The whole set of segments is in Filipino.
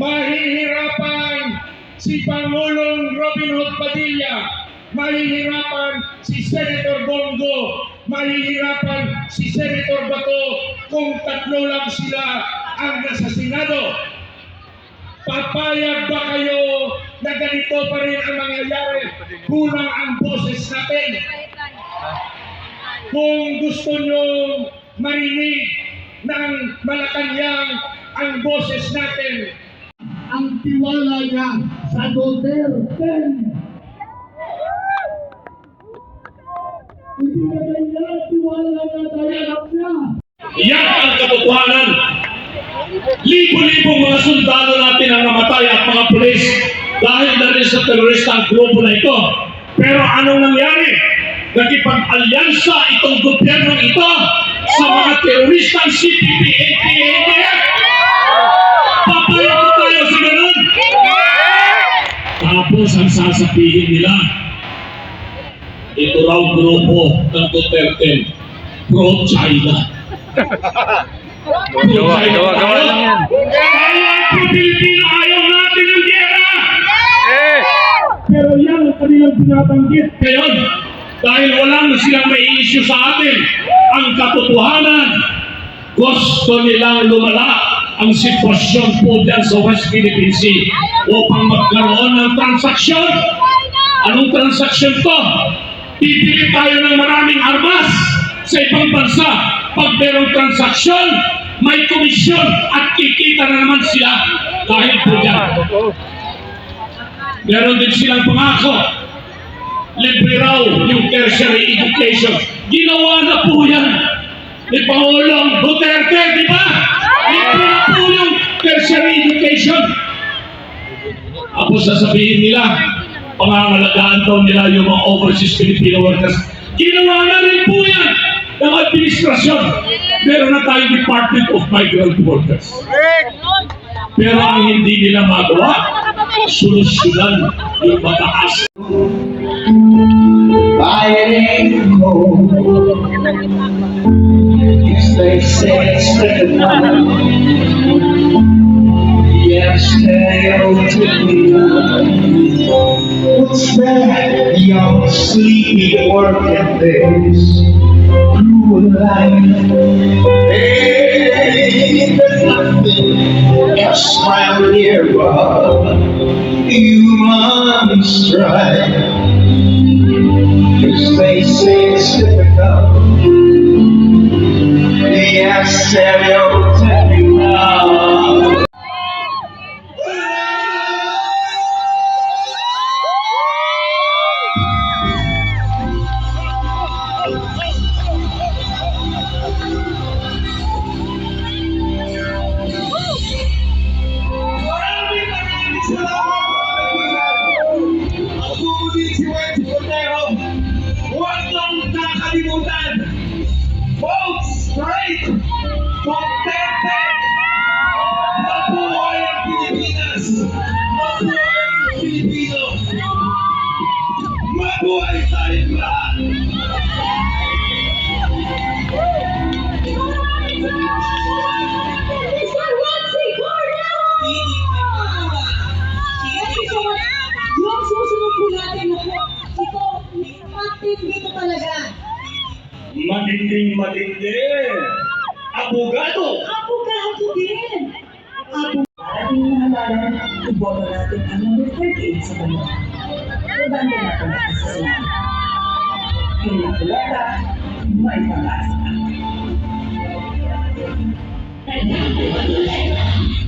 mahihirapan si Pangulong Robin Hood Padilla, mahihirapan si Senator Bongo, mahihirapan si Senator Bato kung tatlo lang sila ang nasa Senado. Papayag ba kayo na ganito pa rin ang mangyayari? Kulang ang boses natin. Kung gusto nyo marinig ng Malacanang ang boses natin, ang tiwala niya sa Duterte. Hindi na kanya tiwala na dayanap niya. Yan ang katotohanan. Libo-libong mga sundalo natin ang namatay at mga pulis dahil na rin sa teroristang grupo na ito. Pero anong nangyari? Nagipag-alyansa itong gobyerno ito sa mga teroristang CPP, APA, Papayag po tayo sa ganun. Tapos ang sasabihin nila, ito raw grupo ng Duterte, pro-China. Gawa, gawa, gawa lang yan. Tayo ang Pilipino, ayaw natin ng gera. Eh! Pero yan ang kanilang binabanggit. Ngayon, dahil walang silang may issue sa atin, ang katotohanan, gusto nilang lumala ang sitwasyon po dyan sa West Philippine Sea upang magkaroon ng transaksyon. Anong transaksyon to? Bibili tayo ng maraming armas sa ibang bansa. Pag merong transaksyon, may komisyon at kikita na naman sila dahil po dyan. Meron din silang pangako. Libre raw yung tertiary education. Ginawa na po yan ni Pangulong Duterte, di ba? Tertiary education. Tapos sasabihin nila, pangangalagaan daw nila yung mga overseas Filipino workers. Ginawa na rin po yan ng administrasyon. Meron na tayong Department of Migrant Workers. Pero ang hindi nila magawa, solusyonan yung mataas. Fighting cold. Yes, they say it's written on. Yes, stereotypically. What's that young sleepy working days? Cruel life. Hey, there's nothing else round here but human strife. Cause they say it's difficult. They are stereotypical. Matindi. Abogado. Apo ka, ako din. Apo. Ating mga lalan, iboto natin ang number 38 sa banyo. Paganda natin natin sa Senado. Kinakulata, may pag-asa.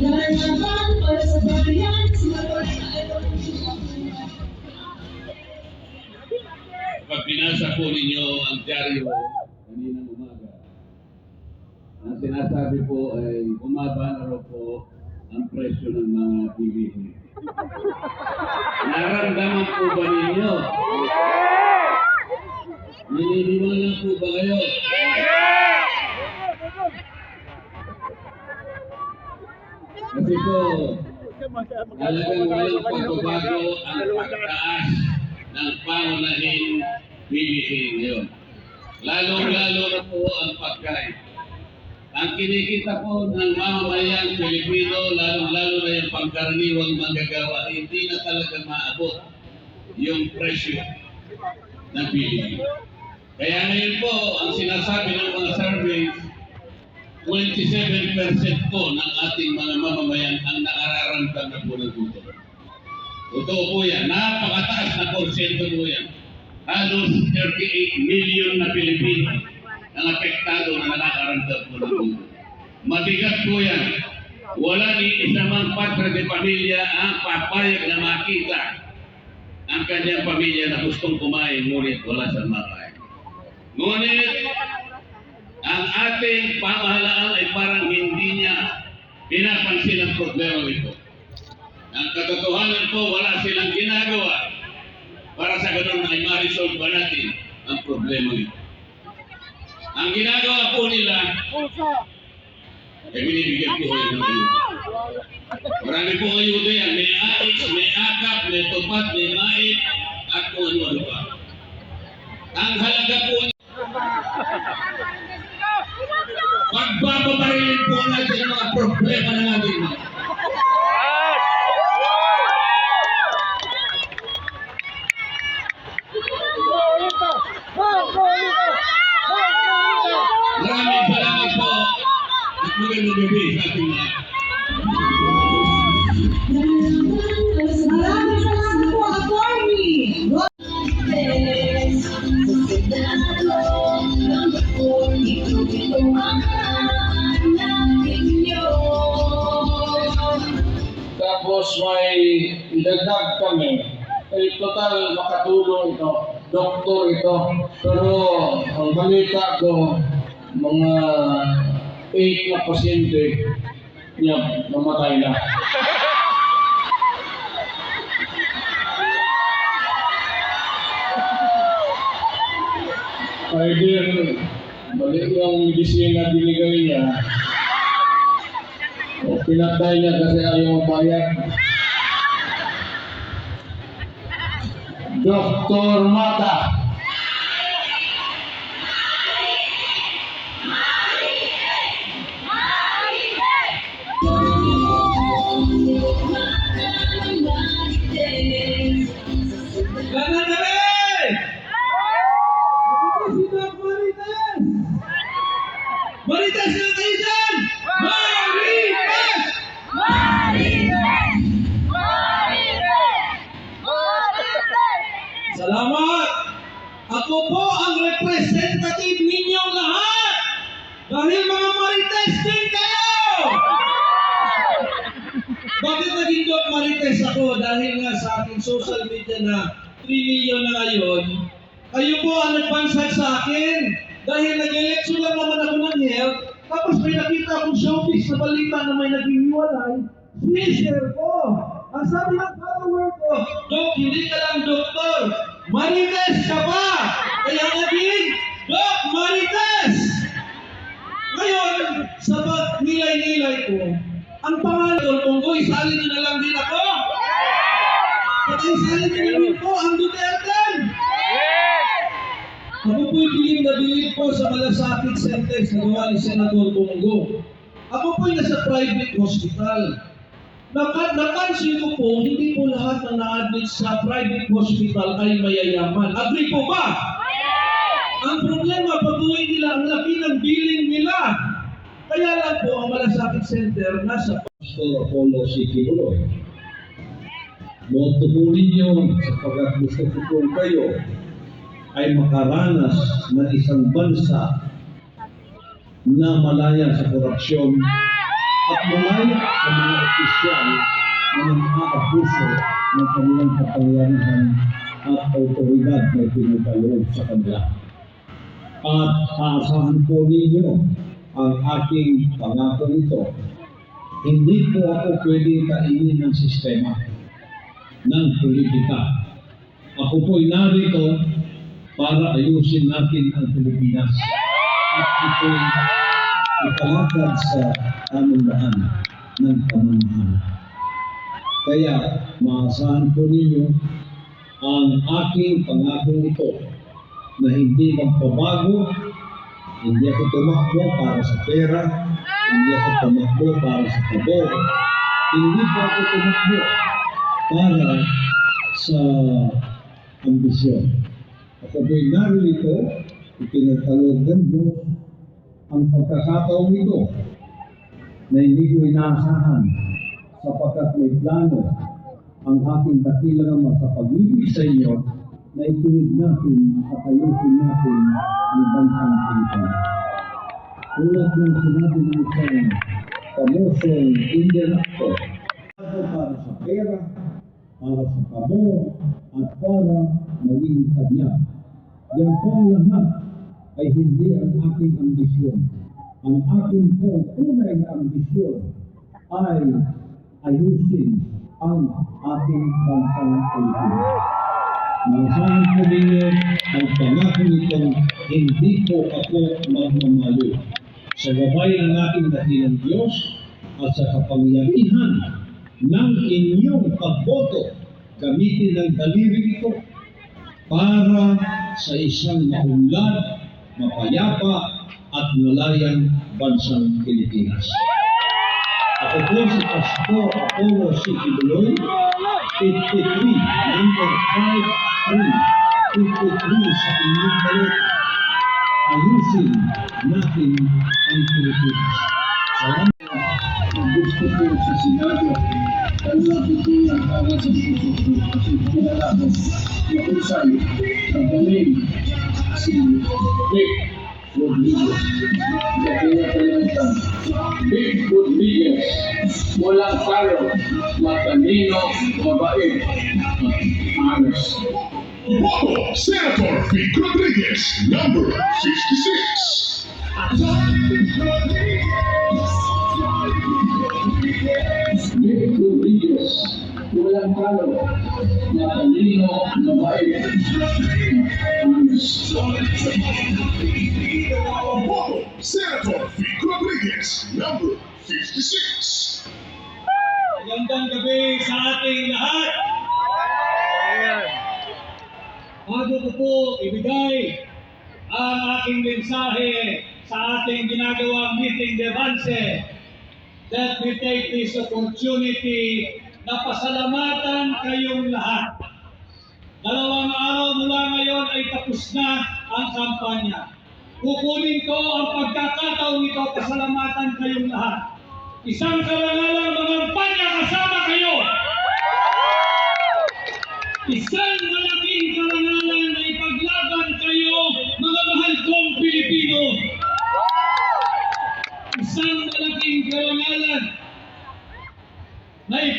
Nararamdaman para sa bayan, sa Pag binasa po ninyo ang umaga, ang sinasabi po ay bumaba na raw po ang presyo ng mga bilihin. Naramdaman po ba ninyo? Naniniwala po ba kayo? Kasi po, talagang walang pagbabago ang pagtaas ng pangunahing bilihin ngayon. Lalong-lalo na po ang pagkain. Ang kinikita po ng mamamayan Pilipino, lalong-lalo na yung pangkaraniwang manggagawa, hindi na talaga maabot yung presyo ng bilihin. Kaya ngayon po, ang sinasabi ng mga surveys, 27% po ng ating mga mamamayan ang nakararamdam na po ng gutom. Totoo po yan. Napakataas na porsyento po yan. Halos 38 million na Pilipino ang apektado na nakakaramdam po ng gutom. Mabigat po yan. Wala ni isa mang padre de pamilya ang papayag na makita ang kanyang pamilya na gustong kumain ngunit wala sa makain. Ngunit ang ating pamahalaan ay parang hindi niya pinapansin ang problema ito. Ang katotohanan po, wala silang ginagawa para sa ganun ay ma-resolve natin ang problema ito. Ang ginagawa po nila, ay binibigyan po kayo ng ayuda. Marami po ayuda yan. May AX, may AKAP, may TUPAT, may MAIP, at kung ano-ano pa. Ang halaga po Pagbababarilin po natin ang mga problema ng ating mga. Tapos may idagdag kami. Eh, total makatulong ito. Doktor ito. Pero ang balita ko, mga 8 na pasyente niya namatay na. Either balik yung medisina binigay niya, o pinatay niya kasi ayaw magbayad. Dr. Mata. Marites ako? Dahil nga sa aking social media na 3 million na ngayon, kayo po ang nagbansag sa akin. Dahil nag-election lang naman ako ng health, tapos may nakita akong showbiz na balita na may naging hiwalay, sinishare ko. Ang sabi ng follower ko, Dok, hindi ka lang doktor, Marites ka pa! Kaya naging, Dok, Marites! Ngayon, sa pag-nilay-nilay ko, ang pangalan ko, kung isali niyo na lang din ako. At isali niyo na rin po ang Duterte. Ako po'y piling na bilib po sa malasakit sentence na gawa ni Senador Bongo. Ako po'y nasa private hospital. Naka, napansin ko po, hindi po lahat na na-admit sa private hospital ay mayayaman. Agree po ba? Ang problema, pag-uwi nila, ang laki ng billing. Kaya lang po, ang malasakit center nasa Pastor Apollo City Buloy. Boto po ninyo sapagkat gusto ko po kayo ay makaranas ng isang bansa na malaya sa korupsyon at malaya sa mga opisyal na nang-aabuso ng kanilang kapangyarihan at autoridad na pinagkaloob sa kanila. At aasahan po ninyo ang aking pangako nito. Hindi po ako pwedeng kainin ng sistema ng politika. Ako po'y narito para ayusin natin ang Pilipinas at ito'y ipalakad sa tamang daan ng pamamahala. Kaya maasahan po ninyo ang aking pangako nito na hindi magpabago Hindi ako tumakbo para sa pera. Hindi ako tumakbo para sa pabor. Hindi po ako tumakbo para sa ambisyon. Ako po'y narito, ipinagkaloob ng Diyos ang pagkakataong ito na hindi ko inaasahan sapagkat may plano ang ating dakilang sa pag-ibig sa inyo na ituwid natin at ayusin natin ang bansang Pilipinas. Tulad ng sinabi ng isang pamosong Indian actor, para sa pera, para sa pamor, at para maging kanya. Yan po ang lahat ay hindi ang aking ambisyon. Ang aking pong tunay na ambisyon ay ayusin ang ating bansang Pilipinas. Masahan ko ninyo ang pangako nitong hindi po ako magmamalo. Sa gabay ng ating dakilang Diyos at sa kapangyarihan ng inyong pagboto, gamitin ang daliri ito para sa isang maunlad, mapayapa at malayang bansang Pilipinas. Ako po si Pastor Apollo C. Kibuloy, 53, number 53, 53 sa inyong balik. Ayusin natin ang Pilipinas. Salamat. gusto ko sa Senado ang natutunan para sa puso ko na usay ang galing si Vic Rodriguez. Kaya talaga Vic Rodriguez walang talo, matalino, mabait, Senator Vic Rodriguez, number 56. Walang talo, mabait, at honest. Boto, Senator Vic Rodriguez, number 56. Magandang gabi sa ating lahat. Bago ko po ibigay ang aking mensahe sa ating ginagawang meeting de Avance, let me take this opportunity na pasalamatan kayong lahat. Dalawang araw mula ngayon ay tapos na ang kampanya. Kukunin ko ang pagkakataon ito pasalamatan kayong lahat. Isang karangalang mangampanya kasama kayo. Isang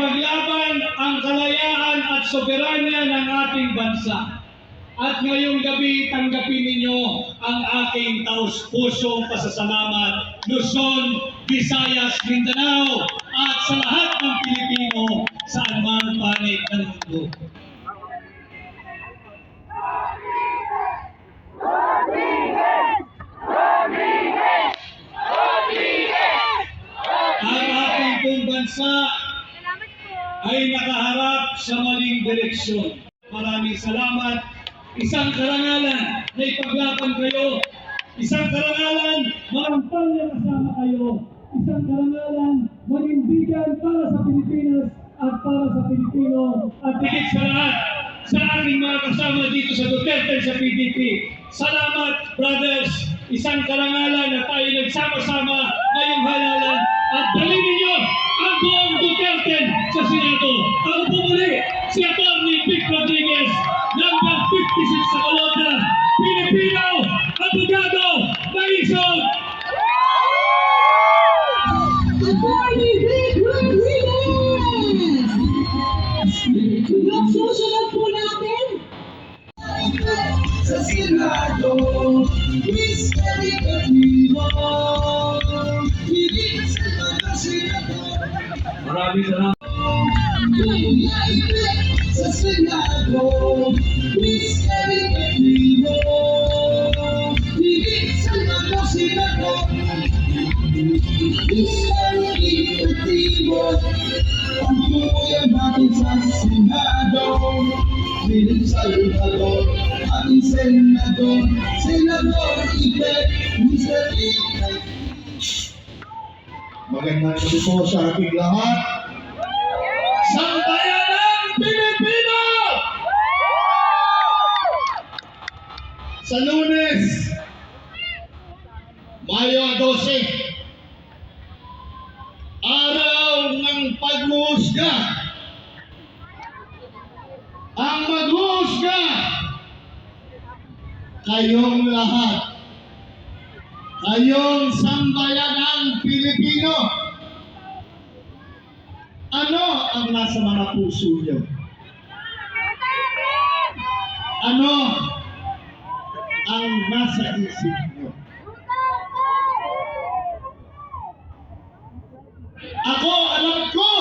ipaglaban ang kalayaan at soberanya ng ating bansa. At ngayong gabi, tanggapin ninyo ang aking taus-pusong pasasalamat. Luzon, Visayas, Mindanao, at sa lahat ng Pilipino saan man panig ng mundo. Ang ating pong bansa sa maling direksyon. Maraming salamat. Isang karangalan na ipaglaban kayo. Isang karangalan, marampal na kasama kayo. Isang karangalan, manindigan para sa Pilipinas at para sa Pilipino. At higit sa lahat, sa ating mga kasama dito sa Duterte sa PDP. Salamat, brothers. Isang karangalan na tayo nagsama-sama ngayong halalan at dali ninyo ang buong Duterte sa Senado. Ako po muli, si Atty. Vic Rodriguez, Ipatimo, ang buhay natin sa Senado, Bilang Salvador, ating senador, senador Ibe, Mr. Magandang gabi po sa ating lahat. Sambayanang Pilipino! Sa kayong lahat. Kayong sambayanang Pilipino. Ano ang nasa mga puso niyo? Ano ang nasa isip niyo? Ako, alam ko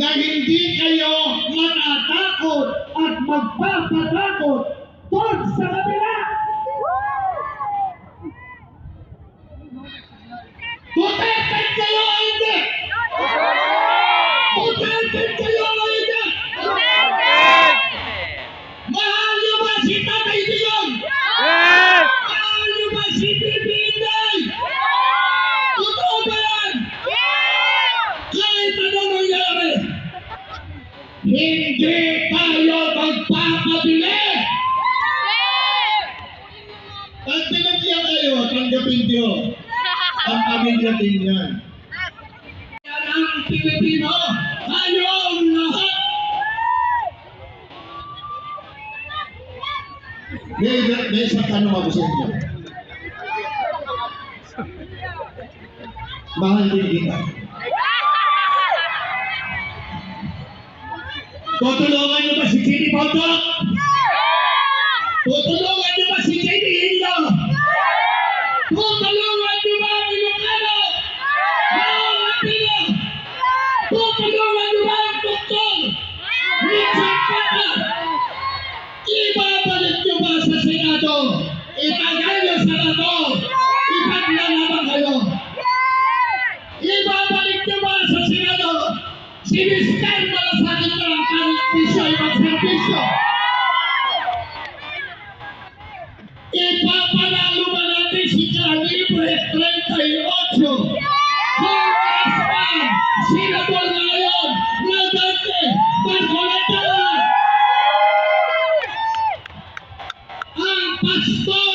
na hindi kayo matatakot at magpapatakot força, na verdade. Tutulungan niyo ba si Kitty magserbisyo. Ipapanalo ba natin si Calibre 38? Congressman, Senador ngayon, na dati, Marcoleta! Ang pastor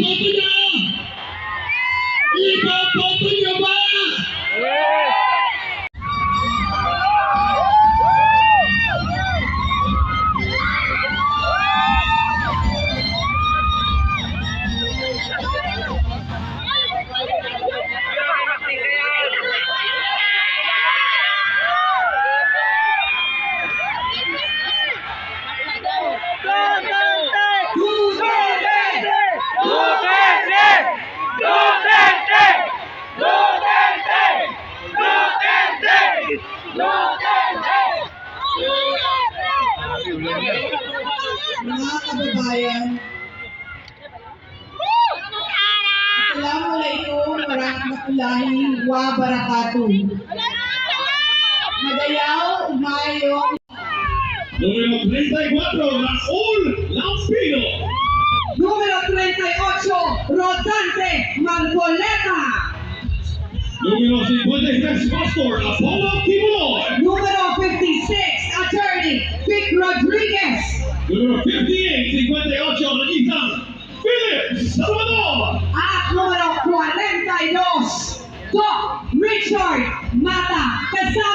Boboto niyo! Iboboto niyo Mga kababayan, Assalamualaikum warahmatullahi wabarakatuh. Magayaw, umayong Número 34, Raúl Lampino. Número 38, Rodante Margoleta. Número 53, Pastor Apollo Kibuloy. Número 56, Attorney Vic Rodriguez. Número 58, Requisas. Phillips, Salvador. Act número 42, Doc Richard Mata Pesado.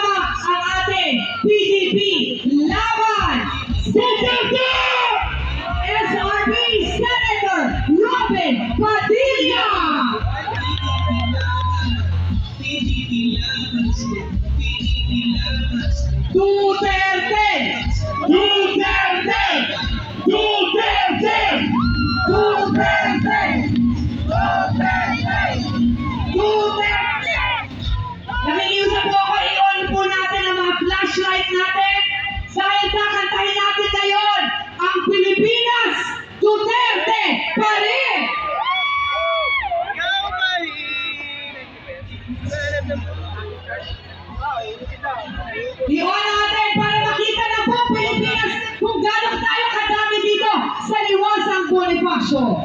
Iwan natin para makita na po Pilipinas kung gano'ng tayo kadami dito sa liwasang Bonifacio.